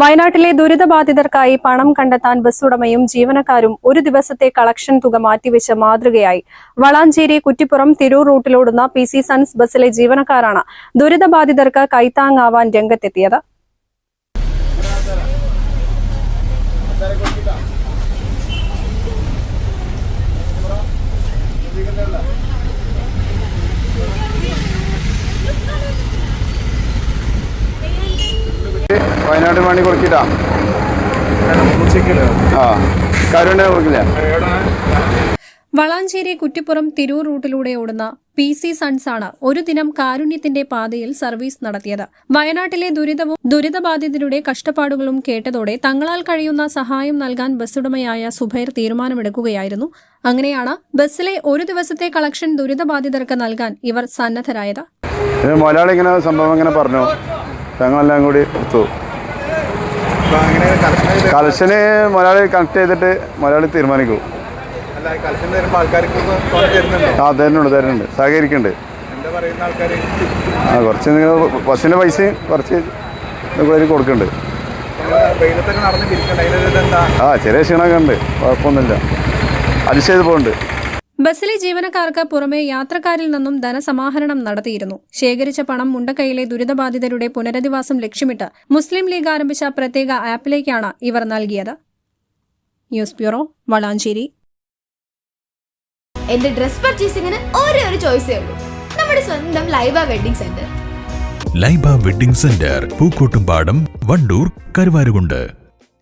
വയനാട്ടിലെ ദുരിതബാധിതർക്കായി പണം കണ്ടെത്താൻ ബസ് ഉടമയും ജീവനക്കാരും ഒരു ദിവസത്തെ കളക്ഷൻ തുക മാറ്റിവെച്ച് മാതൃകയായി. വളാഞ്ചേരി കുറ്റിപ്പുറം തിരൂർ റൂട്ടിലോടുന്ന പി സൺസ് ബസ്സിലെ ജീവനക്കാരാണ് ദുരിതബാധിതർക്ക് കൈത്താങ്ങാവാൻ രംഗത്തെത്തിയത്. വയനാട് മണി കൊടുക്കിട്ടാ. ആ കാരുണ്യ കൊടുക്കില്ല? വളാഞ്ചേരി കുറ്റിപ്പുറം തിരൂർ റൂട്ടിലൂടെ ഓടുന്ന പി സി സൺസ് ആണ് ഒരു ദിനം കാരുണ്യത്തിന്റെ പാതയിൽ സർവീസ് നടത്തിയത്. വയനാട്ടിലെ ദുരിതവും ദുരിതബാധിതരുടെ കഷ്ടപ്പാടുകളും കേട്ടതോടെ തങ്ങളാൽ കഴിയുന്ന സഹായം നൽകാൻ ബസ്സുടമയായ സുബൈർ തീരുമാനമെടുക്കുകയായിരുന്നു. അങ്ങനെയാണ് ബസ്സിലെ ഒരു ദിവസത്തെ കളക്ഷൻ ദുരിതബാധിതർക്ക് നൽകാൻ ഇവർ സന്നദ്ധരായത്. മലയാളി ഇങ്ങനെ സംഭവം ഇങ്ങനെ പറഞ്ഞു. ഞങ്ങളെല്ലാം കൂടി കലക്ഷന് മലയാളി കണക്ട് ചെയ്തിട്ട് മലയാളി തീരുമാനിക്കൂ. ആ തരുന്നുണ്ട് തരുന്നുണ്ട്. സഹകരിക്കുന്നുണ്ട്. ആ കുറച്ച് നിങ്ങൾ ബസ്സിന്റെ പൈസയും കുറച്ച് കൊടുക്കുന്നുണ്ട്. ആ ചെറിയ ക്ഷീണമൊക്കെ ഉണ്ട്. കുഴപ്പമൊന്നുമില്ല. അഡ്ജസ്റ്റ് ചെയ്ത് പോകുന്നുണ്ട് ബസ്സിലെ ജീവനക്കാർക്ക് പുറമെ യാത്രക്കാരിൽ നിന്നും ധനസമാഹരണം നടത്തിയിരുന്നു. ശേഖരിച്ച പണം മുണ്ടക്കൈയിലെ ദുരിതബാധിതരുടെ പുനരധിവാസം ലക്ഷ്യമിട്ട് മുസ്ലിം ലീഗ് ആരംഭിച്ച പ്രത്യേക ആപ്പിലേക്കാണ് ഇവർ നൽകിയത്. News bureau Valanchery. എന്റെ ഡ്രസ് പർച്ചേസിംഗിന് ഒരേ ഒരു ചോയ്സേ ഉള്ളൂ. നമ്മുടെ സ്വന്തം Laiba wedding centre Laiba wedding centre Pookkottumpadam Wandoor Karuvarakundu.